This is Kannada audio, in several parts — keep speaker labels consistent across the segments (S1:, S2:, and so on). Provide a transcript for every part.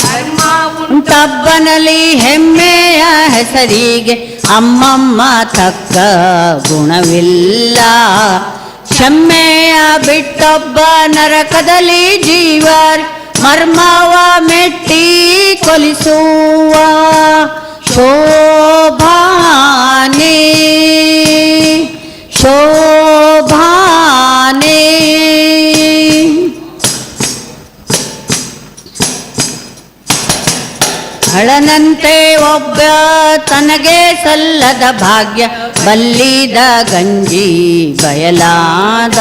S1: ಧರ್ಮ
S2: ಉಂಟಬ್ಬನಲ್ಲಿ ಹೆಮ್ಮೆಯ ಹೆಸರಿಗೆ ಅಮ್ಮಮ್ಮ ತಕ್ಕ ಗುಣವಿಲ್ಲ ಕ್ಷಮೆಯ ಬಿಟ್ಟೊಬ್ಬ ನರಕದಲ್ಲಿ ಜೀವರ್ ಮರ್ಮವ ಮೆಟ್ಟಿ ಕೊಲಿಸುವ ಶೋಭಾನೆ ಶೋಭಾನೆ. ಅಳನಂತೆ ಒಬ್ಬ ತನಗೆ ಸಲ್ಲದ ಭಾಗ್ಯ, ಬಲ್ಲಿದ ಗಂಜಿ ಬಯಲಾದ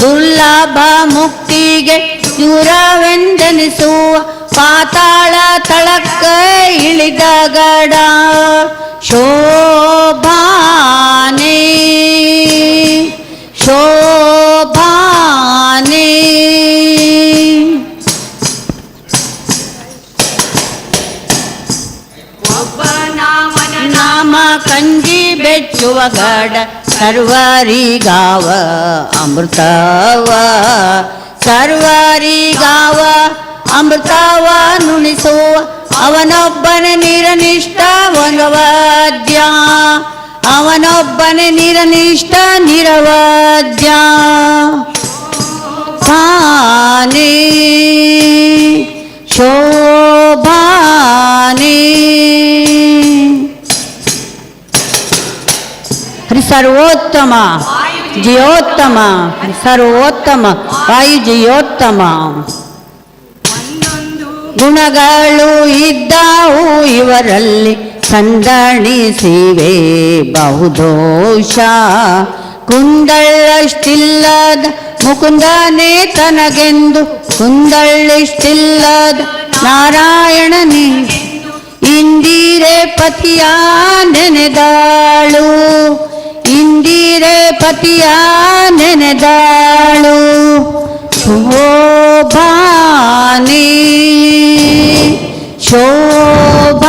S2: ದುರ್ಲಭ ಮುಕ್ತಿಗೆ ದೂರವೆಂದೆನಿಸುವ ಪಾತಾಳ ತಳಕ್ಕ ಇಳಿದ ಗಡ. ಶೋಭಾನೆ ಕಂಜಿ ಬೆಚ್ಚುವ ಗಡ ಸರ್ವರಿಗಾವ ಅಮೃತವ ಸರ್ವರಿಗಾವ ಅಮೃತವ ನುಣಿಸುವ ಅವನೊಬ್ಬನ ನಿರನಿಷ್ಠ ವನವಾದ್ಯ ಅವನೊಬ್ಬನ ನಿರನಿಷ್ಠ ನಿರವಾದ್ಯ ಭಾನೆ ಶೋಭಾನೆ ಸರ್ವೋತ್ತಮ, ಜಿಯೋತ್ತಮ, ಸರ್ವೋತ್ತಮ ವಾಯು ಜಿಯೋತ್ತಮ ಗುಣಗಳು ಇದ್ದಾವು, ಇವರಲ್ಲಿ ಸಂದಣಿಸಿವೆ ಬಹುದೋಷ. ಕುಂದಳ್ಳಷ್ಟಿಲ್ಲದ ಮುಕುಂದನೇ ತನಗೆಂದು, ಕುಂದಳ್ಳಿಷ್ಟಿಲ್ಲದ ನಾರಾಯಣನೇ ಇಂದಿರೆ ಪತಿಯ ನೆನೆದಾಳು. ಇಂದಿರೆ ಪತಿಯ ನೆನೆದಾಳು. ಶೋಭಾನಿ ಶೋಭಾನಿ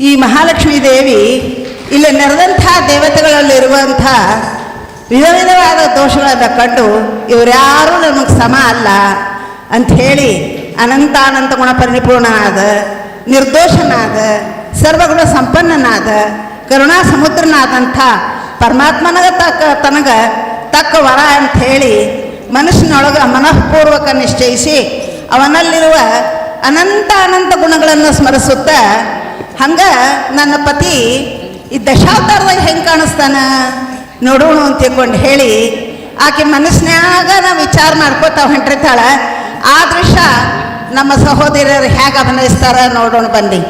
S3: ಈ ಮಹಾಲಕ್ಷ್ಮೀ ದೇವಿ ಇಲ್ಲಿ ನೆರೆದಂಥ ದೇವತೆಗಳಲ್ಲಿರುವಂಥ ವಿಧ ವಿಧವಾದ ದೋಷಗಳನ್ನು ಕಂಡು ಇವರ್ಯಾರೂ ನಮಗೆ ಸಮ ಅಲ್ಲ ಅಂಥೇಳಿ ಅನಂತ ಅನಂತ ಗುಣ ಪರಿಪೂರ್ಣನಾದ ನಿರ್ದೋಷನಾದ, ಸರ್ವಗುಣ ಸಂಪನ್ನನಾದ, ಕರುಣಾ ಸಮುದ್ರನಾದಂಥ ಪರಮಾತ್ಮನಗ ತಕ್ಕ ತನಗ ತಕ್ಕ ವರ ಅಂತ ಹೇಳಿ ಮನುಷ್ಯನೊಳಗೆ ಮನಃಪೂರ್ವಕ ನಿಶ್ಚಯಿಸಿ ಅವನಲ್ಲಿರುವ ಅನಂತ ಅನಂತ ಗುಣಗಳನ್ನು ಸ್ಮರಿಸುತ್ತಾ, ಹಂಗೆ ನನ್ನ ಪತಿ ಈ ದಶಾವತಾರದಾಗ ಹೆಂಗೆ ಕಾಣಿಸ್ತಾನ? ನೋಡೋಣ ಅಂತ ತಿಳ್ಕೊಂಡು ಹೇಳಿ, ಆಕೆ ಮನಸ್ಸಿನಾಗ ನಾವು ವಿಚಾರ ಮಾಡ್ಕೋತಾವೆ ಹೊಂಟಿರ್ತಾಳೆ ಆ ದೃಶ್ಯ ನಮ್ಮ ಸಹೋದರರು ಹೇಗೆ ಅಭಿನಯಿಸ್ತಾರ ನೋಡೋಣ ಬನ್ನಿ.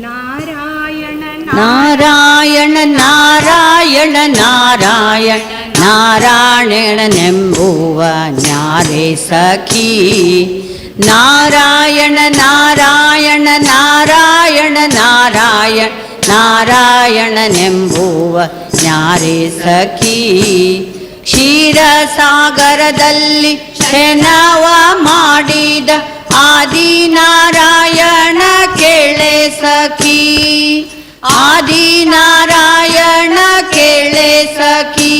S1: ನಾರಾಯಣ
S2: ನಾರಾಯಣ ನಾರಾಯಣ ನಾರಾಯಣ ನಾರಾಯಣನೆಂಬುವ ನ್ಯಾರೆ ಸಖಿ. ನಾರಾಯಣ ನಾರಾಯಣ ನಾರಾಯಣ ನಾರಾಯಣ ನಾರಾಯಣನೆಂಬುವ ನ್ಯಾರೆ ಸಖಿ. ಕ್ಷೀರಸಾಗರದಲ್ಲಿ ಶನವ ಮಾಡಿದ ಆದಿನಾರಾಯಣ ಕೇಳೆ ಸಖಿ. ಆದಿನಾರಾಯಣ ಕೇಳೆ ಸಖಿ.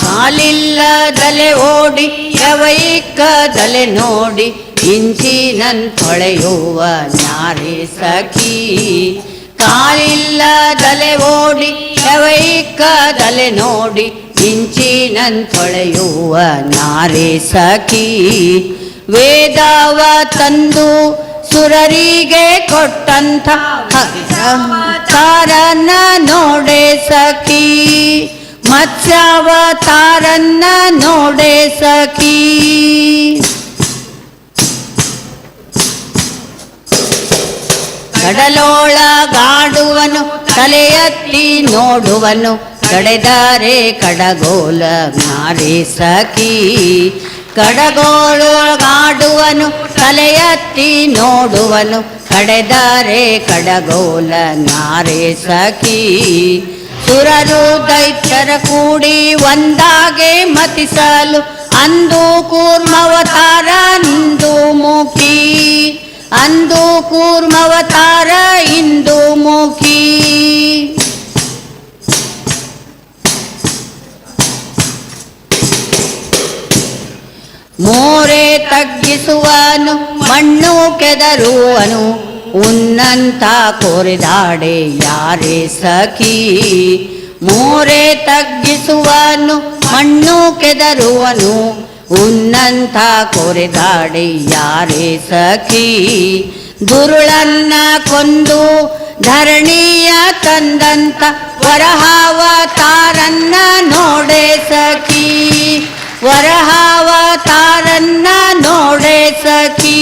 S2: ಕಾಲಿಲ್ಲದಲೆ ಓಡಿ ಯವೈಕದಲೆ ನೋಡಿ, ಇಂಚಿನನ್ ತೊಳೆಯುವ ನಾರಿ ಸಖಿ. ಕಾಲಿಲ್ಲದಲೆ ಓಡಿ ಯವೈಕದಲೆ ನೋಡಿ ತೊಳೆಯುವ ನಾರಿ ಸಖಿ. ವೇದಾವ ತಂದು ಸುರರಿಗೆ ಕೊಟ್ಟಂಥ ತಾರನ್ನ ನೋಡೆ ಸಖಿ. ಮತ್ಸ್ಯಾವತಾರನ್ನ ನೋಡೆ ಸಖಿ. ಕಡಲೋಳಗಾಡುವನು ಗಾಡುವನು, ತಲೆಯತ್ತಿ ನೋಡುವನು ಕಡೆದಾರೆ ಕಡಗೋಲ ನಾರಿ ಸಖಿ. ಕಡಗೋಳಗಾಡುವನು ಗಾಡುವನು, ತಲೆಯತ್ತಿ ನೋಡುವನು ಕಡೆದಾರೆ ಕಡಗೋಲ ನಾರೆ ಸಖಿ. ಸುರರು ದೈತ್ಯರ ಕೂಡಿ ಒಂದಾಗೆ ಮತಿಸಲು ಅಂದು ಕೂರ್ಮವತಾರ ನಿಂದು ಮುಖಿ ಅಂದು ಕೂರ್ಮವತಾರ, ಇಂದು ಮುಖಿ ಮೋರೆ ತಗ್ಗಿಸುವನು, ಮಣ್ಣು ಕೆದರುವನು, ಉನ್ನಂತ ಕೊರಿದಾಡೆ ಯಾರೇ ಸಖಿ. ಮೋರೆ ತಗ್ಗಿಸುವನು, ಮಣ್ಣು ಕೆದರುವನು ಉನ್ನಂತ ಕೊರೆದಾಡಿ ಯಾರೇ ಸಖಿ, ದುರುಳನ್ನ ಕೊಂದು ಧರಣಿಯ ತಂದಂತ ವರಹಾವತಾರನ್ನ ನೋಡೆ ಸಖಿ, ವರಹಾವತಾರನ್ನ ನೋಡೆ ಸಖಿ.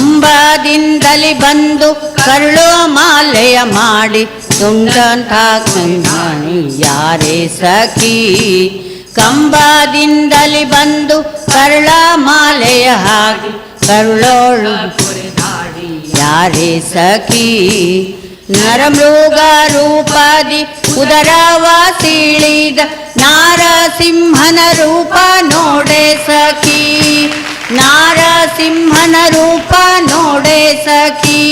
S2: ಕಂಬದಿಂದಲಿ ಬಂದು ಕರುಳು ಮಾಲೆಯ ಮಾಡಿ ತುಂಡಂತ ಠಾಕಿ ಯಾರೇ ಸಖಿ? ಕಂಬದಿಂದಲಿ ಬಂದು ಕರುಳ ಮಾಲೆಯ ಹಾಕಿ ಕರುಳೋಳು ಯಾರೇ ಸಖಿ? ನರಮೃಗ ರೂಪದಿ ಉದರವಾಸಿಳಿದ ಸೀಳಿದ ನಾರಸಿಂಹನ ರೂಪ ನೋಡೆ ಸಖಿ. ನಾರಸಿಂಹನ ರೂಪ ನೋಡೆ ಸಖಿ.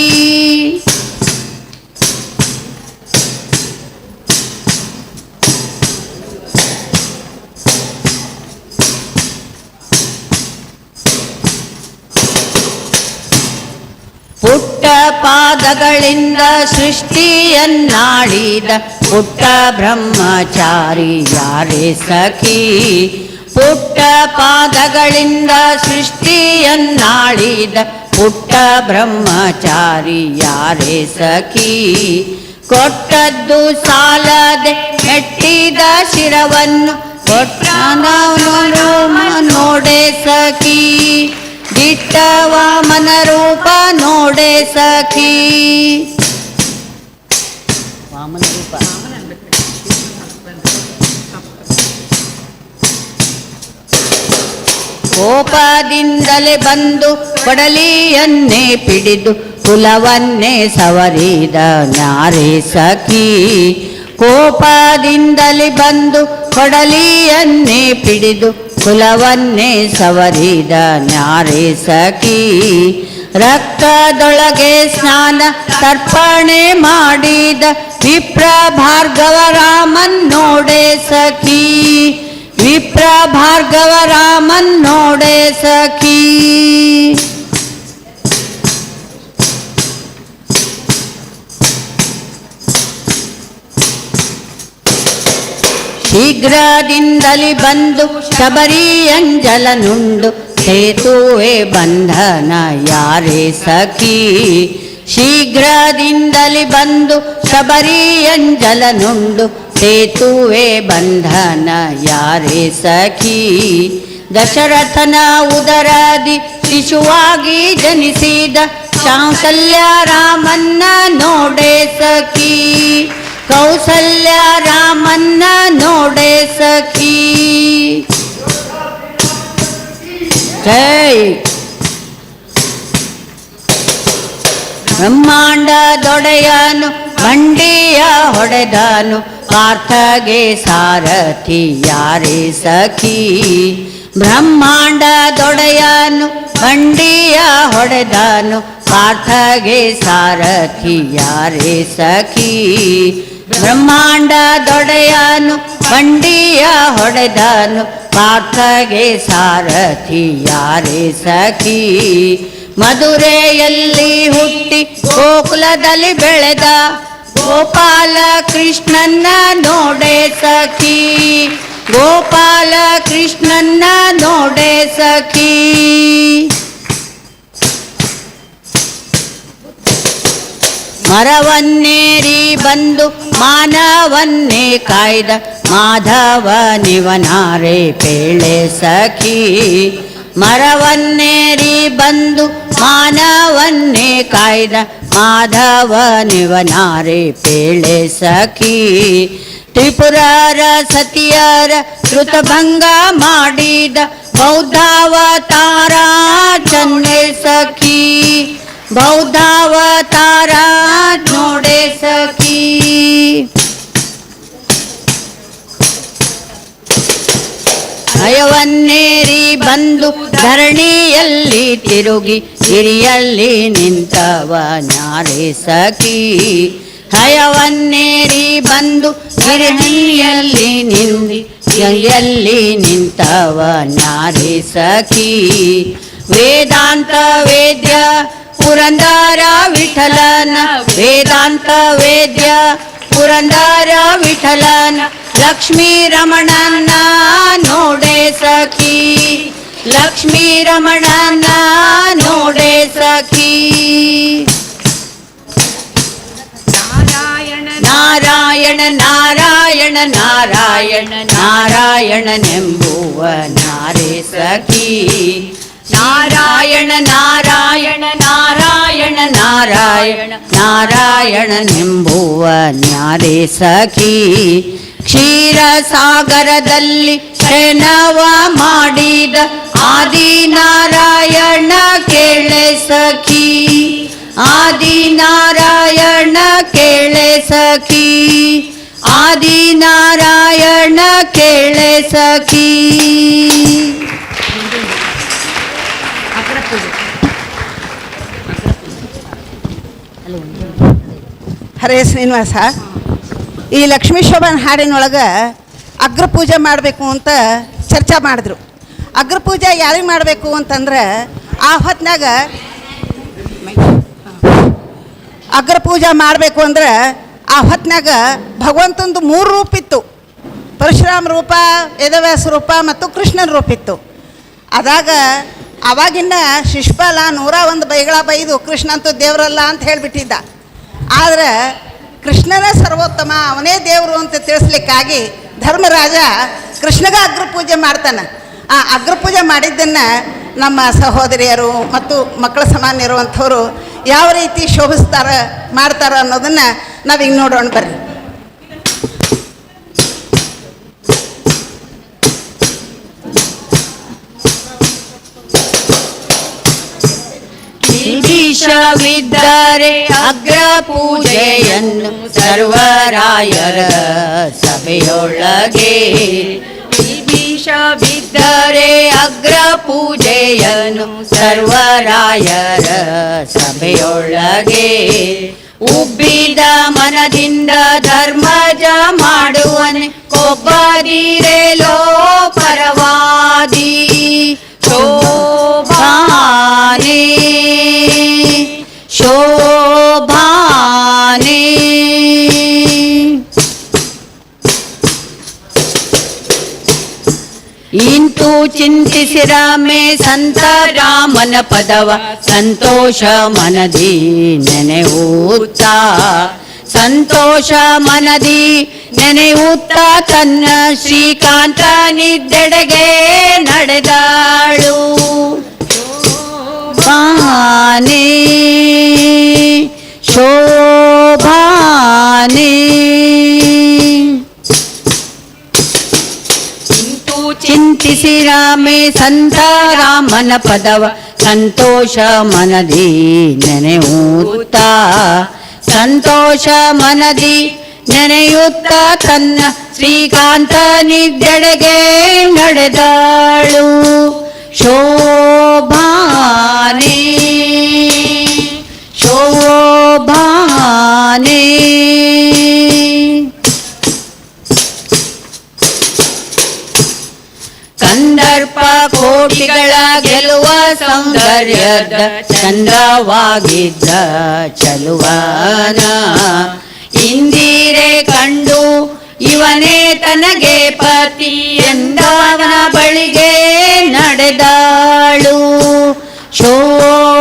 S2: ಪಾದಗಳಿಂದ ಸೃಷ್ಟಿಯನ್ನಾಡಿದ ಪುಟ್ಟ ಬ್ರಹ್ಮಚಾರಿ ಯಾರೇ ಸಖಿ? ಪುಟ್ಟ ಪಾದಗಳಿಂದ ಸೃಷ್ಟಿಯನ್ನಾಡಿದ ಪುಟ್ಟ ಬ್ರಹ್ಮಚಾರಿ ಯಾರೇ ಸಖಿ? ಕೊಟ್ಟದ್ದು ಸಾಲದೆ ಮೆಟ್ಟಿದ ಶಿರವನ್ನು ಕೊಟ್ಟನವನು ನೋಡೆ ಸಖಿ. ದಿಟ್ಟವ ಮನರು ನೋಡೆ ಸಖಿ. ವಾಮನ ಕೋಪದಿಂದಲೇ ಬಂದು ಕೊಡಲಿಯನ್ನೇ ಪಿಡಿದು ಕುಲವನ್ನೇ ಸವರಿದ ನಾರೇ ಸಖಿ. ಕೋಪದಿಂದಲೇ ಬಂದು ಕೊಡಲಿಯನ್ನೇ ಪಿಡಿದು ಕುಲವನ್ನೇ ಸವರಿದ ನಾರೇ ಸಖಿ. ರಕ್ತದೊಳಗೆ ಸ್ನಾನ, ತರ್ಪಣೆ ಮಾಡಿದ ವಿಪ್ರ ಭಾರ್ಗವ ರಾಮನ್ ನೋಡೆ ಸಖಿ. ವಿಪ್ರ ಭಾರ್ಗವ ರಾಮನ್ ನೋಡೆ ಸಖಿ. ಶೀಘ್ರದಿಂದಲಿ ಬಂದು ಶಬರಿ ಅಂಜಲನುಂಡು ಸೇತುವೆ ಬಂಧನ ಯಾರೇ ಸಖಿ? ಶೀಘ್ರದಿಂದಲಿ ಬಂದು ಶಬರಿ ಅಂಜಲನುಂಡು. ಸೇತುವೆ ಬಂಧನ ಯಾರೇ ಸಖಿ? ದಶರಥನ ಉದರದಿ ಶಿಶುವಾಗಿ ಜನಿಸಿದ ಕೌಸಲ್ಯ ರಾಮನ್ನ ನೋಡೆ ಸಖಿ. ಕೌಸಲ್ಯ ರಾಮನ್ನ ನೋಡೆ ಸಖಿ. ಜೈ ಬ್ರಹ್ಮಾಂಡದೊಡೆಯನು ಮಂಡಿಯ ಹೊಡೆದನು, ಪಾರ್ಥಗೆ ಸಾರಥಿ ಯಾರೇ ಸಖಿ? ಬ್ರಹ್ಮಾಂಡದೊಡೆಯನು ಮಂಡಿಯ ಹೊಡೆದನು, ಪಾರ್ಥಗೆ ಸಾರಥಿ ಯಾರೇ ಸಖಿ? ಬ್ರಹ್ಮಾಂಡದೊಡೆಯನು ಮಂಡಿಯ ಹೊಡೆದನು ಪಾರ್ಥಗೆ ಸಾರಥಿ ಯಾರೇ ಸಖಿ? ಮಧುರೆಯಲ್ಲಿ ಹುಟ್ಟಿ ಗೋಕುಲದಲ್ಲಿ ಬೆಳೆದ ಗೋಪಾಲ ಕೃಷ್ಣನ್ನ ನೋಡೆ ಸಖಿ. ಗೋಪಾಲ ಕೃಷ್ಣನ್ನ ನೋಡೆ ಸಖಿ. ಮರವನ್ನೇರಿ ಬಂದು ಮಾನವನ್ನೇ ಕಾಯ್ದ ಮಾಧವ ನಿವನಾರೆ ಪೇಳೆ ಸಖಿ, ಮರವನ್ನೇರಿ ಬಂದು ಮಾನವನ್ನೇ ಕಾಯ್ದ ಮಾಧವ ನಿವನಾರೆ ಪೇಳೆ ಸಖಿ, ತ್ರಿಪುರರ ಸತಿಯರ ಕೃತಭಂಗ ಮಾಡಿದ ಬೌದ್ಧಾವತಾರ ಚನ್ನೆ ಸಖಿ, ಬೌದ್ಧಾವತಾರ ನೋಡೆ ಸಖಿ. ಅಯವನ್ನೇರಿ ಬಂದು ಧರಣಿಯಲ್ಲಿ ತಿರುಗಿ ಸಿರಿಯಲ್ಲಿ ನಿಂತವ ನಾರಿ ಸಖಿ. ಹಯವನ್ನೇರಿ ಬಂದು ಧರಣಿಯಲ್ಲಿ ನಿಂದಿ ಸಿರಿಯಲ್ಲಿ ನಿಂತವ ನಾರಿ ಸಖಿ. ವೇದಾಂತ ವೇದ್ಯ ಪುರಂದರ ವಿಠಲನ, ವೇದಾಂತ ವೇದ್ಯ ಪುರಂದರ ವಿಠಲನ ಲಕ್ಷ್ಮೀ ರಮಣನ ನೋಡೆ ಸಖಿ. ಲಕ್ಷ್ಮೀ ರಮಣನ ನೋಡೆ ಸಖಿ.
S1: ನಾರಾಯಣ
S2: ನಾರಾಯಣ ನಾರಾಯಣ ನಾರಾಯಣ ನಾರಾಯಣನೆಂಬುವ ನಾರೇ ಸಖಿ. ನಾರಾಯಣ ನಾರಾಯಣ ನಾರಾಯಣ ನಾರಾಯಣ ನಾರಾಯಣನೆಂಬುವ ನಾರೇ ಸಖಿ. ಕ್ಷೀರ ಸಾಗರದಲ್ಲಿ ಶಯನವ ಮಾಡಿದ ಆದಿನಾರಾಯಣ ಕೇಳೆ ಸಖಿ. ಆದಿನಾರಾಯಣ ಕೇಳೆ ಸಖಿ. ಆದಿನಾರಾಯಣ ಕೇಳೆ ಸಖಿ.
S3: ಹರೇ ಶ್ರೀನಿವಾಸ. ಈ ಲಕ್ಷ್ಮೀ ಶೋಭನ್ ಹಾಡಿನೊಳಗೆ ಅಗ್ರಪೂಜೆ ಮಾಡಬೇಕು ಅಂತ ಚರ್ಚೆ ಮಾಡಿದ್ರು. ಅಗ್ರ ಪೂಜೆ ಯಾರಿಗೆ ಮಾಡಬೇಕು ಅಂತಂದ್ರೆ ಆ ಅಗ್ರ ಪೂಜೆ ಮಾಡಬೇಕು ಅಂದ್ರೆ ಆ ಹೊತ್ನಾಗ ಭಗವಂತಂದು ಮೂರು ರೂಪ ಇತ್ತು. ಪರಶುರಾಮ ರೂಪ ಯದವ್ಯಾಸ ರೂಪ ಮತ್ತು ಕೃಷ್ಣನ ರೂಪ ಇತ್ತು. ಅದಾಗ ಅವಾಗಿನ ಶಿಷ್ಪಾಲ ನೂರ ಒಂದು ಬೈಗಳ ಬೈದು ಕೃಷ್ಣ ಅಂತೂ ದೇವರಲ್ಲ ಅಂತ ಹೇಳಿಬಿಟ್ಟಿದ್ದ. ಆದರೆ ಕೃಷ್ಣನೇ ಸರ್ವೋತ್ತಮ, ಅವನೇ ದೇವರು ಅಂತ ತಿಳಿಸ್ಲಿಕ್ಕಾಗಿ ಧರ್ಮರಾಜ ಕೃಷ್ಣಗ ಅಗ್ರಪೂಜೆ ಮಾಡ್ತಾನೆ. ಆ ಅಗ್ರಪೂಜೆ ಮಾಡಿದ್ದನ್ನು ನಮ್ಮ ಸಹೋದರಿಯರು ಮತ್ತು ಮಕ್ಕಳ ಸಮಾನ ಇರುವಂಥವ್ರು ಯಾವ ರೀತಿ ಶೋಭಿಸ್ತಾರ, ಮಾಡ್ತಾರ ಅನ್ನೋದನ್ನು ನಾವೀಗ ನೋಡೋಣ ಬರ್ರಿ.
S2: ವಿಷವಿದ್ದರೆ ಅಗ್ರ ಪೂಜೆಯನ್ನು ಸರ್ವರಾಯರ ಸಭೆಯೊಳಗೆ. ವಿಷವಿದ್ದರೆ ಅಗ್ರ ಪೂಜೆಯನ್ನು ಸರ್ವರಾಯರ ಸಭೆಯೊಳಗೆ. ಉಬ್ಬಿದ ಮನದಿಂದ ಧರ್ಮಜ ಮಾಡುವನೆ ಕೊಬ್ಬದಿರೆಲೋ ಪರವಾದಿ ಇಂತು ಚಿಂತಿಸಿರಮೆ ಸಂತ ರಾಮನ ಪದವ, ಸಂತೋಷ ಮನದಿ ನೆನೆಯೂತ್ತ ಸಂತೋಷ ಮನದಿ ನೆನೆಯೂತ್ತ ತನ್ನ ಶ್ರೀಕಾಂತ ನಿದ್ದೆಡೆಗೆ ನಡೆದಾಳು. ಬಾನೆ ಚಿಂತಿಸಿರಾಮೆ ಸಂತ ರಾಮನ ಪದವ, ಸಂತೋಷ ಮನದಿ ನೆನೆಯೂತ. ಸಂತೋಷ ಮನದಿ ನೆನೆಯುತ್ತ ತನ್ನ ಶ್ರೀಕಾಂತ ನಿದ್ದೆಡೆಗೆ ನಡೆದಾಳು. ಶೋಭಾನೆ ಶೋಭಾನೆ. ಕೋಟಿಗಳ ಗೆಲುವ ಸೌಂದರ್ಯದ ಚಂದ್ರವಾಗಿದ್ದ ಚಲುವನ. ಇಂದಿರೆ ಕಂಡು ಇವನೇ ತನಗೆ ಪತಿ ಎಂದವನ ಬಳಿಗೆ ನಡೆದಾಳು. ಶೋಭಾನೆ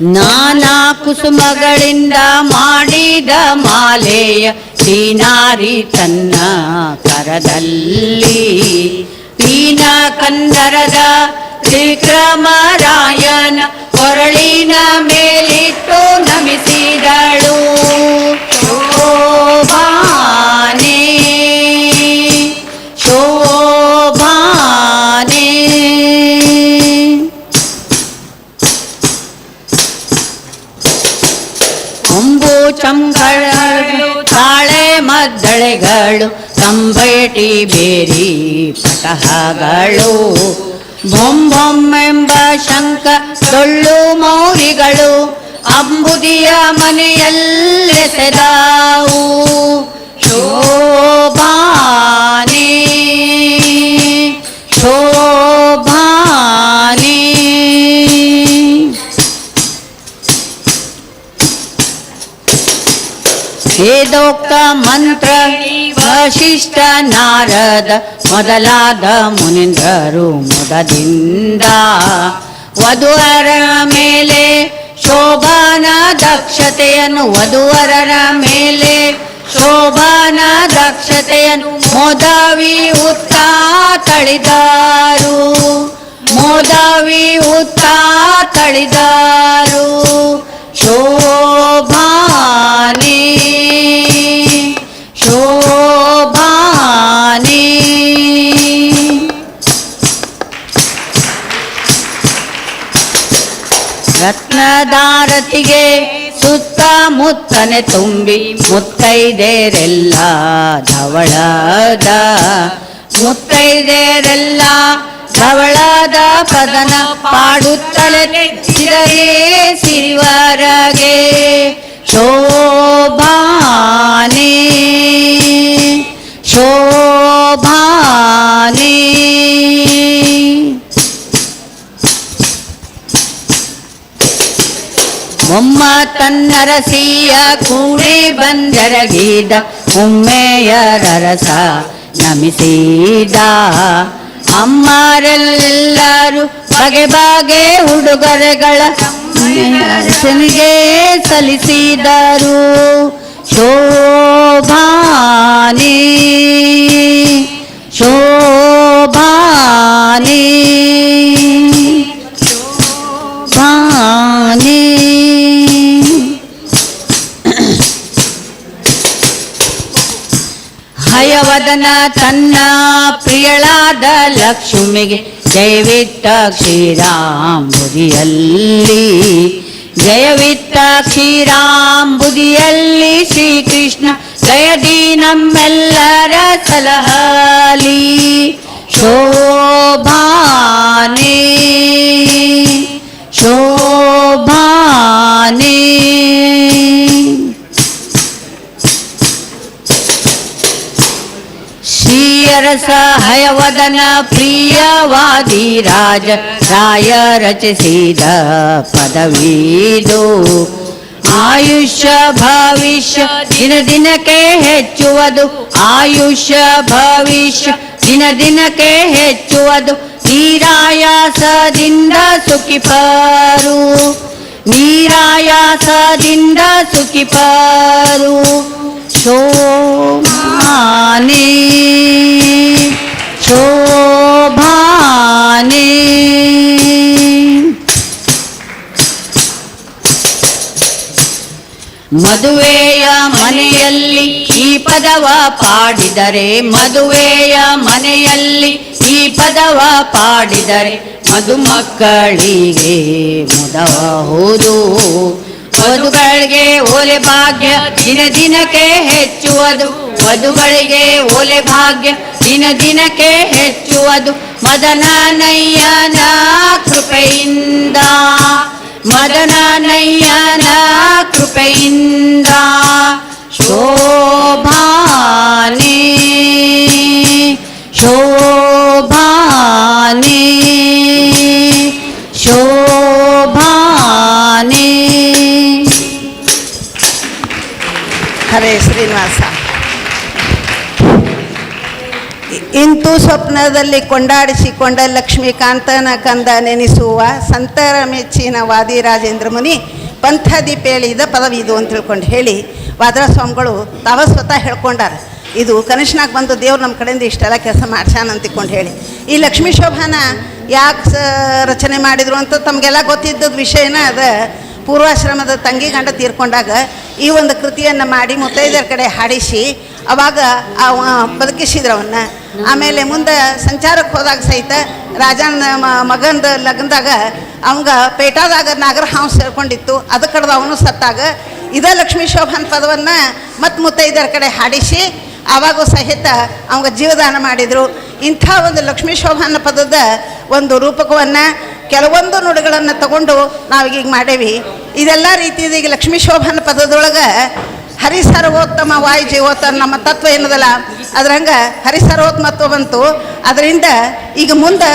S2: ನಾನಾ ಕುಸುಮಗಳಿಂದ ಮಾಡಿದ ಮಾಲೆಯ ಸೀನಾರಿ ತನ್ನ ಕರದಲ್ಲಿ. ಪೀನ ಕಂದರದ ತ್ರಿಕ್ರಮರಾಯನ ಕೊರಳಿನ ಮೇಲಿಟ್ಟು ನಮಿಸಿದಳು. ಕಟ್ಟಿ ಬೇರಿ ಪಟಹಗಳು. ಎಂಬ ಶಂಕ ಡೊಳ್ಳು ಮೌರಿಗಳು ಅಂಬುದಿಯ ಮನೆಯಲ್ಲೆಸೆದಾವು. ಶೋಭಾನೆ ವೇದೋಕ್ತ ಮಂತ್ರ ವಶಿಷ್ಠ ನಾರದ ಮೊದಲಾದ ಮುನಿಂದರು ಮೊದಲಿಂದ ವಧುವರ ಮೇಲೆ ಶೋಭಾನ ದಕ್ಷತೆಯನ್ನು ವಧುವರರ ಮೇಲೆ ಶೋಭಾನ ದಕ್ಷತೆಯನ್ನು ಮೋದಾವಿ ಉತ್ತ ತಳಿದಾರು. ಮೋದವಿ ಉತ್ತ ತಳಿದಾರು. ಶೋಭಾನೆ ರತ್ನದಾರತಿಗೆ ಸುತ್ತ ಮುತ್ತನೆ ತುಂಬಿ ಮುತ್ತೈದೇರೆಲ್ಲ ಧವಳದ ಮುತ್ತೈದೇರೆಲ್ಲ ಧವಳದ ಪದನ ಪಾಡುತ್ತಲೆ ಸಿರೇ ಸಿರಿವರಗೆ. ಶೋಭಾನಿ ಶೋಭಾನೆ. ಮೊಮ್ಮ ತನ್ನರಸಿಯ ಕೂಡಿ ಬಂದರಗಿದ ಒಮ್ಮೆಯರಸ ನಮಿಸಿದ. ಅಮ್ಮರೆಲ್ಲರೂ ಬಗೆ ಬಗೆ ಉಡುಗೊರೆಗಳ ಶನಿಗೆ ಸಲ್ಲಿಸಿದರು. ಶೋಭಾನಿ ಶೋಭಾನೆ. ಹಯವದನ ತನ್ನ ಪ್ರಿಯಳಾದ ಲಕ್ಷ್ಮಿಗೆ ಜಯವಿತ್ತ ಕ್ಷೀರಾಂಬುದಿಯಲ್ಲಿ ಜಯವಿತ್ತ ಕ್ಷೀರಾಂಬುದಿಯಲ್ಲಿ ಶ್ರೀಕೃಷ್ಣ ಜಯದಿ ನಮ್ಮೆಲ್ಲರ ಸಲಹಲಿ. ಶೋಭಾನೆ ಶ್ರೀಯರಸ ಹಯವದನ ಪ್ರಿಯವಾದಿ ರಾಜ, ರಾಯ ರಚಿಸಿದ ಪದವೀದು ಆಯುಷ್ಯ ಭವಿಷ್ಯ, ದಿನ ದಿನಕ್ಕೆ ಹೆಚ್ಚುವುದು. ಆಯುಷ್ಯ ಭವಿಷ್ಯ, ದಿನ ದಿನಕ್ಕೆ ಹೆಚ್ಚುವುದು. ನೀರಾಯಾಸದಿಂದ ಸುಖಿಪರು ನೀರಾಯಾಸದಿಂದ ಸುಖಿಪರು ಶೋಭಾನೆ ಶೋಭಾನೆ ಮದುವೆಯ ಮನೆಯಲ್ಲಿ ಈ ಪದವ ಪಾಡಿದರೆ ಮದುವೆಯ ಮನೆಯಲ್ಲಿ ಈ ಪದವ ಪಾಡಿದರೆ ಮದುಮಕ್ಕಳಿಗೆ ಮುದಬಹುದು ವಧುಗಳಿಗೆ ಓಲೆ ಭಾಗ್ಯ ದಿನ ದಿನಕ್ಕೆ ಹೆಚ್ಚುವುದು ವಧುಗಳಿಗೆ ಓಲೆ ಭಾಗ್ಯ ದಿನ ದಿನಕ್ಕೆ ಹೆಚ್ಚುವುದು ಮದನನಯ್ಯನ ಕೃಪೆಯಿಂದ ಮದನನಯ್ಯನ ಕೃಪೆಯಿಂದ ಶೋಭಾನೆ ಶೋಭಾನೆ ಶೋಭಾನೆ
S3: ಹರೇ ಶ್ರೀನಿವಾಸ ಇಂತು ಸ್ವಪ್ನದಲ್ಲಿ ಕೊಂಡಾಡಿಸಿಕೊಂಡ ಲಕ್ಷ್ಮೀಕಾಂತನ ಕಂದ ನೆನೆಸುವ ಸಂತರ ಮೆಚ್ಚಿನ ವಾದಿ ರಾಜೇಂದ್ರ ಮುನಿ ಪಂಥದೀಪೇಳಿದ ಪದವಿದು ಅಂತ ತಿಳ್ಕೊಂಡು ಹೇಳಿ ವಾದರ ಸ್ವಾಮಿಗಳು ತಾವ ಸ್ವತಃ ಹೇಳ್ಕೊಂಡಾರ. ಇದು ಕನಿಷ್ಣಾಗ ಬಂದು ದೇವ್ರು ನಮ್ಮ ಕಡೆಯಿಂದ ಇಷ್ಟೆಲ್ಲ ಕೆಲಸ ಮಾಡ್ಸಾನ ಅಂತಿಕೊಂಡು ಹೇಳಿ. ಈ ಲಕ್ಷ್ಮೀ ಶೋಭಾನ ಯಾಕೆ ಸ ರಚನೆ ಮಾಡಿದ್ರು ಅಂತ ತಮಗೆಲ್ಲ ಗೊತ್ತಿದ್ದದ ವಿಷಯನ ಅದ ಪೂರ್ವಾಶ್ರಮದ ತಂಗಿ ಗಂಡ ತೀರ್ಕೊಂಡಾಗ ಈ ಒಂದು ಕೃತಿಯನ್ನು ಮಾಡಿ ಮುತ್ತೈದರ ಕಡೆ ಹಾಡಿಸಿ, ಅವಾಗ ಅವ ಬದುಕಿಸಿದ್ರು ಅವನ್ನ. ಆಮೇಲೆ ಮುಂದೆ ಸಂಚಾರಕ್ಕೆ ಹೋದಾಗ ಸಹಿತ ರಾಜನ ಮಗಂದ ಲಗ್ನದಾಗ ಅವಂಗ ಪೇಟಾದಾಗ ನಾಗರ ಹಾವು ಸೇರ್ಕೊಂಡಿತ್ತು ಅದು ಕಡ್ದು ಅವನು ಸತ್ತಾಗ ಇದೇ ಲಕ್ಷ್ಮೀ ಶೋಭಾನ್ ಪದವನ್ನು ಮತ್ತು ಮುತ್ತೈದರ ಕಡೆ ಹಾಡಿಸಿ, ಆವಾಗೂ ಸಹಿತ ಅವಂಗ ಜೀವದಾನ ಮಾಡಿದರು. ಇಂಥ ಒಂದು ಲಕ್ಷ್ಮೀ ಶೋಭಾನ ಪದದ ಒಂದು ರೂಪಕವನ್ನು ಕೆಲವೊಂದು ನುಡಿಗಳನ್ನು ತಗೊಂಡು ಈಗ ಮಾಡೇವಿ. ಇದೆಲ್ಲ ರೀತಿಯಲ್ಲಿ ಈಗ ಲಕ್ಷ್ಮೀ ಶೋಭನ ಪದದೊಳಗೆ ಹರಿಸರ್ವೋತ್ತಮ ವಾಯು ಜೀವೋತ್ತಮ ನಮ್ಮ ತತ್ವ ಏನದಲ್ಲ? ಅದ್ರಂಗ ಹರಿಸರ್ವೋತ್ತಮತ್ವ ಬಂತು. ಅದರಿಂದ ಈಗ ಮುಂದೆ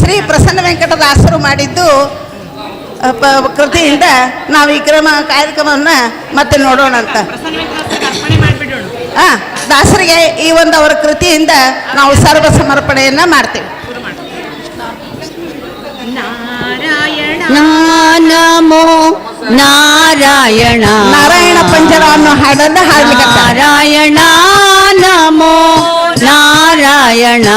S3: ಶ್ರೀ ಪ್ರಸನ್ನ ವೆಂಕಟದಾಸರು ಮಾಡಿದ್ದು ಕೃತಿಯಿಂದ ನಾವು ಈ ಕ್ರಮ, ಕಾರ್ಯಕ್ರಮವನ್ನು ಮತ್ತೆ ನೋಡೋಣ ಅಂತ. ಹಾಂ ದಾಸರಿಗೆ ಈ ಒಂದು ಅವರ ಕೃತಿಯಿಂದ ನಾವು ಸರ್ವ ಸಮರ್ಪಣೆಯನ್ನು ಮಾಡ್ತೇವೆ
S1: ನಾರಾಯಣ.
S2: ನಮೋ ನಾರಾಯಣ.
S3: ನಾರಾಯಣ ಪಂಜರವನ್ನು ಹಾಡನ್ನ ಹಾಡ್ಲಿಕ್ಕೆ
S2: ನಾರಾಯಣ ನಮೋ ನಾರಾಯಣ.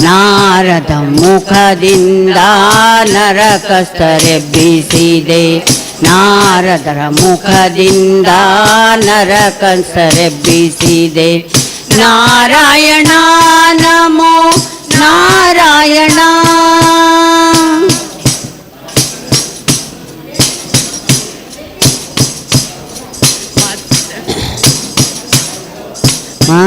S2: ನಾರದ ಮುಖದಿಂದ ನರಕಸ್ತರೆಬ್ಬಿಸಿದೆ ನಾರದರ ಮುಖದಿಂದ ನರಕಸ್ತರೆಬ್ಬಿಸಿದೆ ನಾರಾಯಣ ನಮೋ ನಾರಾಯಣ.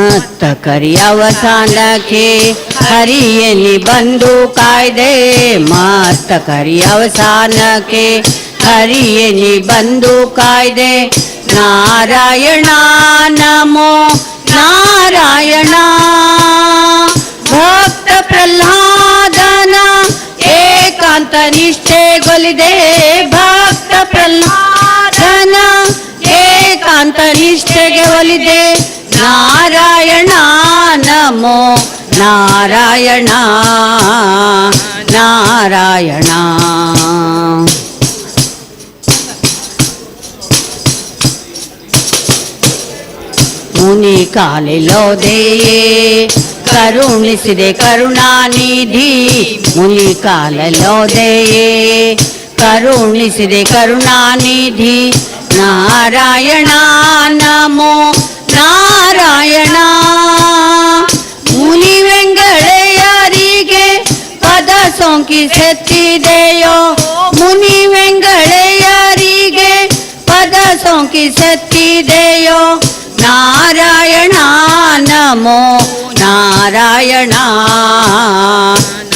S2: ಮತ್ತ ಕರಿಯವಸಾನಕ್ಕೆ ಹರಿಯಲಿ ಬಂದು ಕಾಯ್ದೆ. ಮತ್ತ ಕರಿಯವಸಾನಕ್ಕೆ ಹರಿಯಲಿ ಬಂದು ಕಾಯ್ದೆ. ನಾರಾಯಣ ನಮೋ ನಾರಾಯಣ. ಭಕ್ತ ಪ್ರಹ್ಲಾದನ ಏಕಾಂತ ನಿಷ್ಠೆಗೊಲಿದೆ ಭಕ್ತ ಪ್ರಹ್ಲಾದನ ಏಕಾಂತ ನಿಷ್ಠೆಗೆ ಒಲಿದೆ. ನಾರಾಯಣ ನಮೋ ನಾರಾಯಣ ನಾರಾಯಣ ಮುನಿ ಕಾಲಿಲೋದೆಯೇ ಕರುಣಿಸಿದೆ ಕರುಣಾನಿಧಿ ಮುನಿ ಕಾಲಲೋದೆಯೇ ಕರುಣಿಸಿದೆ ಕರುಣಾನಿಧಿ ನಾರಾಯಣ ನಮೋ ನಾರಾಯಣ ಮುನಿ ವೆಂಗಳೆಯರಿಗೆ ಪದ ಸೋಂಕಿಸೆತ್ತಿದೆಯೋ ಮುನಿ ವೆಂಗಳೆಯರಿಗೆ ಪದ ಸೋಂಕಿಸೆತ್ತಿದೆಯೋ ನಾರಾಯಣ ನಮೋ ನಾರಾಯಣ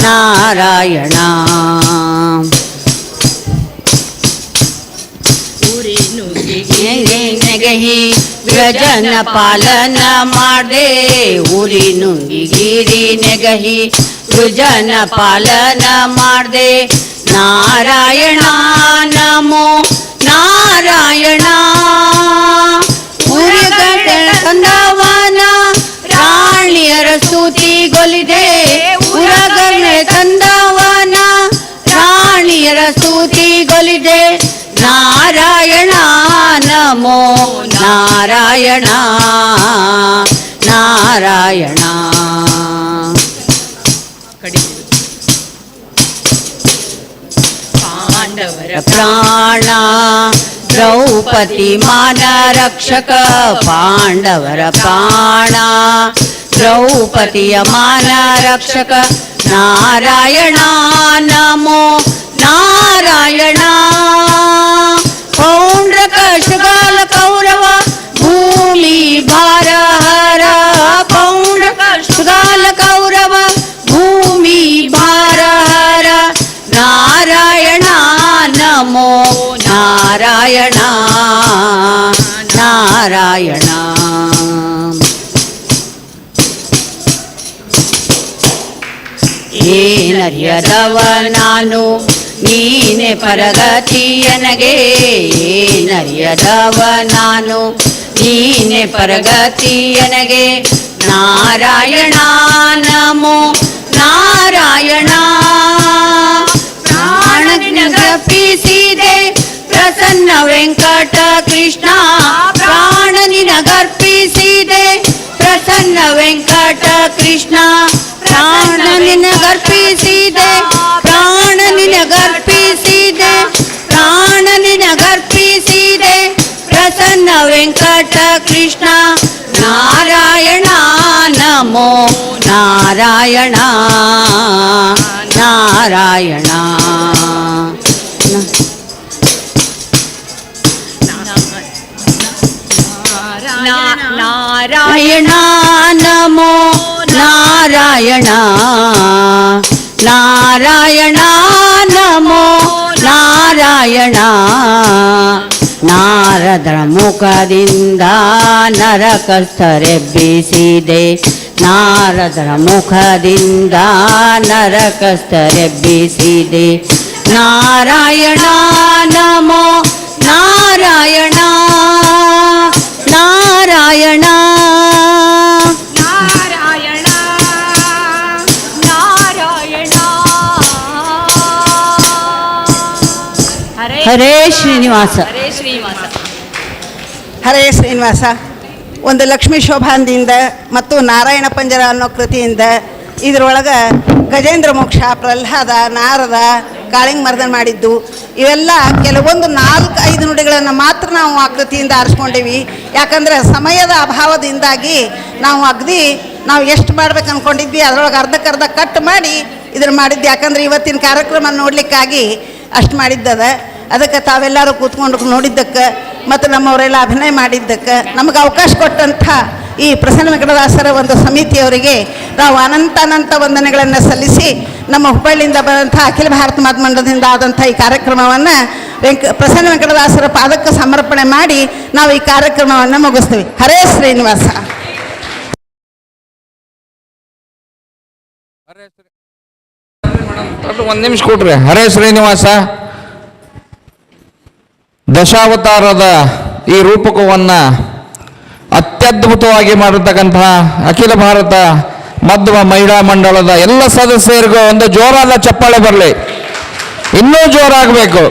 S2: ನಾರಾಯಣ ನೆಗಹಿ ವ್ರಜನ ಪಾಲನ ಮಾಡದೆ ಉರಿ ನುಂಗಿಗಿರಿ ನೆಗಹಿ ವೃಜನ ಪಾಲನ ಮಾಡದೆ ನಾರಾಯಣ ನಮೋ ನಾರಾಯಣ. ಉರಿಗಟ್ಟ ತಂದವನ ರಾಣಿಯರ ಸ್ತುತಿಗೊಲಿದೆ ನಮೋ ನಾರಾಯಣ ನಾರಾಯಣ
S1: ಪಾಂಡವರ
S2: ಪ್ರಾಣ ದ್ರೌಪದಿ ಮಾನ ರಕ್ಷಕ ಪಾಂಡವರ ಪ್ರಾಣ ದ್ರೌಪದಿಯ ಮಾನ ರಕ್ಷಕ ನಾರಾಯಣ ನಾರಾಯಣ ನಾರಾಯಣ. ಏನರಿಯದವ ನಾನು ನೀನೆ ಪರಗತಿಯನಗೆ ಏನರಿಯದವ ನಾನು ನೀನೆ ಪರಗತಿಯನಗೆ ನಾರಾಯಣ ನಮೋ ನಾರಾಯಣ ಪ್ರಾಣನಿನಗರ್ಪಿಸಿದೆ ಪ್ರಸನ್ನ ವೆಂಕಟ ಕೃಷ್ಣ ಪ್ರಾಣನಿನಗರ್ಪಿಸಿದೆ ಪ್ರಾಣನಿನಗರ್ಪಿಸಿದೆ ಪ್ರಾಣನಿನಗರ್ಪಿಸಿದೆ ಪ್ರಸನ್ನ ವೆಂಕಟ ಕೃಷ್ಣ ನಾರಾಯಣ ನಮೋ ನಾರಾಯಣ ನಾರಾಯಣ ನಾ- ನಾರಾಯಣ ನಾರಾಯಣ ನಮೋ ನಾರಾಯಣ ನಾರಾಯಣ ನಮೋ ನಾರಾಯಣ ನಾರದರ ಮುಖದಿಂದ ನರಕಸ್ಥರೆಬ್ಬಿಸಿದೆ ನಾರದರ ಮುಖದಿಂದ ನರಕಸ್ಥರೆಬ್ಬಿಸಿದೆ ನಾರಾಯಣ ನಮೋ
S1: ಹರೇ
S2: ಶ್ರೀನಿವಾಸ.
S1: ಹರೇ ಶ್ರೀನಿವಾಸ.
S3: ಹರೇ ಶ್ರೀನಿವಾಸ. ಒಂದು ಲಕ್ಷ್ಮೀ ಶೋಭಾಂದಿಂದ ಮತ್ತು ನಾರಾಯಣ ಪಂಜರ ಅನ್ನೋ ಕೃತಿಯಿಂದ ಇದರೊಳಗೆ ಗಜೇಂದ್ರ ಮೋಕ್ಷ ಪ್ರಹ್ಲಾದ ನಾರದ ಕಾಳಿಂಗ್ ಮರ್ದನ್ ಮಾಡಿದ್ದು. ಇವೆಲ್ಲ ಕೆಲವೊಂದು ನಾಲ್ಕು ಐದು ನುಡಿಗಳನ್ನು ಮಾತ್ರ ನಾವು ಆ ಕೃತಿಯಿಂದ ಆರಿಸ್ಕೊಂಡೀವಿ. ಯಾಕಂದರೆ ಸಮಯದ ಅಭಾವದಿಂದಾಗಿ ನಾವು ಅಗದಿ ನಾವು ಎಷ್ಟು ಮಾಡ್ಬೇಕು ಅಂದ್ಕೊಂಡಿದ್ವಿ ಅದರೊಳಗೆ ಅರ್ಧಕ್ಕರ್ಧ ಕಟ್ ಮಾಡಿ ಇದನ್ನು ಮಾಡಿದ್ದು. ಯಾಕಂದ್ರೆ ಇವತ್ತಿನ ಕಾರ್ಯಕ್ರಮ ನೋಡಲಿಕ್ಕಾಗಿ ಅಷ್ಟು ಮಾಡಿದ್ದದ. ಅದಕ್ಕೆ ತಾವೆಲ್ಲರೂ ಕೂತ್ಕೊಂಡು ನೋಡಿದ್ದಕ್ಕೆ ಮತ್ತು ನಮ್ಮವರೆಲ್ಲ ಅಭಿನಯ ಮಾಡಿದ್ದಕ್ಕೆ ನಮಗೆ ಅವಕಾಶ ಕೊಟ್ಟಂಥ ಈ ಪ್ರಸನ್ನ ವೆಂಕಟದಾಸರ ಒಂದು ಸಮಿತಿಯವರಿಗೆ ನಾವು ಅನಂತ ಅನಂತ ವಂದನೆಗಳನ್ನು ಸಲ್ಲಿಸಿ ನಮ್ಮ ಹುಬ್ಬಳ್ಳಿಯಿಂದ ಬಂದಂಥ ಅಖಿಲ ಭಾರತ ಮಾಧ್ಯಮದಿಂದ ಆದಂಥ ಈ ಕಾರ್ಯಕ್ರಮವನ್ನು ವೆಂಕ ಪ್ರಸನ್ನ ವೆಂಕಟದಾಸರ ಪಾದಕ್ಕೆ ಸಮರ್ಪಣೆ ಮಾಡಿ ನಾವು ಈ ಕಾರ್ಯಕ್ರಮವನ್ನು ಮುಗಿಸ್ತೀವಿ. ಹರೇ ಶ್ರೀನಿವಾಸ.
S4: ಒಂದು ನಿಮಿಷ ಕೊಟ್ರಿ. ಹರೇ ಶ್ರೀನಿವಾಸ. ದಶಾವತಾರದ ಈ ರೂಪಕವನ್ನು ಅತ್ಯದ್ಭುತವಾಗಿ ಮಾಡಿರ್ತಕ್ಕಂತಹ ಅಖಿಲ ಭಾರತ ಮಧ್ಯಮ ಮಹಿಳಾ ಮಂಡಳದ ಎಲ್ಲ ಸದಸ್ಯರಿಗೂ ಒಂದು ಜೋರಾದ ಚಪ್ಪಾಳೆ ಬರಲಿ. ಇನ್ನೂ ಜೋರಾಗಬೇಕು.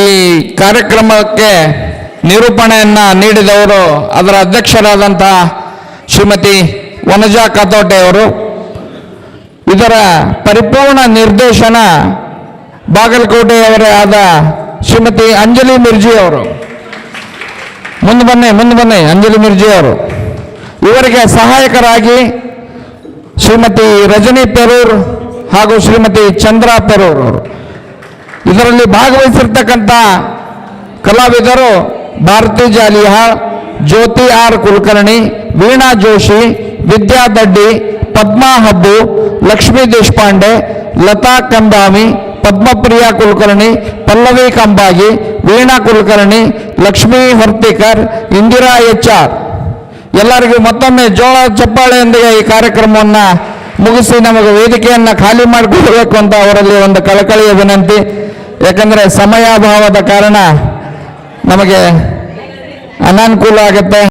S4: ಈ ಕಾರ್ಯಕ್ರಮಕ್ಕೆ ನಿರೂಪಣೆಯನ್ನು ನೀಡಿದವರು ಅದರ ಅಧ್ಯಕ್ಷರಾದಂತಹ ಶ್ರೀಮತಿ ವನಜಾ ಕತೋಟೆ ಅವರು. ಇದರ ಪರಿಪೂರ್ಣ ನಿರ್ದೇಶನ ಬಾಗಲಕೋಟೆಯವರೇ ಆದ ಶ್ರೀಮತಿ ಅಂಜಲಿ ಮಿರ್ಜಿ ಅವರು ಮುಂದೆ ಬನ್ನಿ ಮುಂದೆ ಬನ್ನಿ, ಅಂಜಲಿ ಮಿರ್ಜಿ ಅವರು ಇವರಿಗೆ ಸಹಾಯಕರಾಗಿ ಶ್ರೀಮತಿ ರಜನಿ ಪೆರೂರ್ ಹಾಗೂ ಶ್ರೀಮತಿ ಚಂದ್ರ ಪೆರೂರ್ ಅವರು. ಇದರಲ್ಲಿ ಭಾಗವಹಿಸಿರ್ತಕ್ಕಂಥ ಕಲಾವಿದರು Bharathi Jalihal Jyothi R Kulkarni, Veena Joshi, Vidya Daddi Padma Habbu, Lakshmi Deshpande, Latha Kambami Padmapriya Kulkarni, Pallavi Kambagi, Veena Kulkarni, Lakshmi Horthikar, Indira H R ಎಲ್ಲರಿಗೂ ಮತ್ತೊಮ್ಮೆ ಜೋಳ ಚಪ್ಪಾಳೆಯೊಂದಿಗೆ ಈ ಕಾರ್ಯಕ್ರಮವನ್ನು ಮುಗಿಸಿ ನಮಗೆ ವೇದಿಕೆಯನ್ನು ಖಾಲಿ ಮಾಡಿಕೊಳ್ಬೇಕು ಅಂತ ಅವರಲ್ಲಿ ಒಂದು ಕಳಕಳಿಯ ವಿನಂತಿ. ಯಾಕಂದರೆ ಸಮಯಾಭಾವದ ಕಾರಣ ನಮಗೆ ಅನಾನುಕೂಲ ಆಗುತ್ತೆ.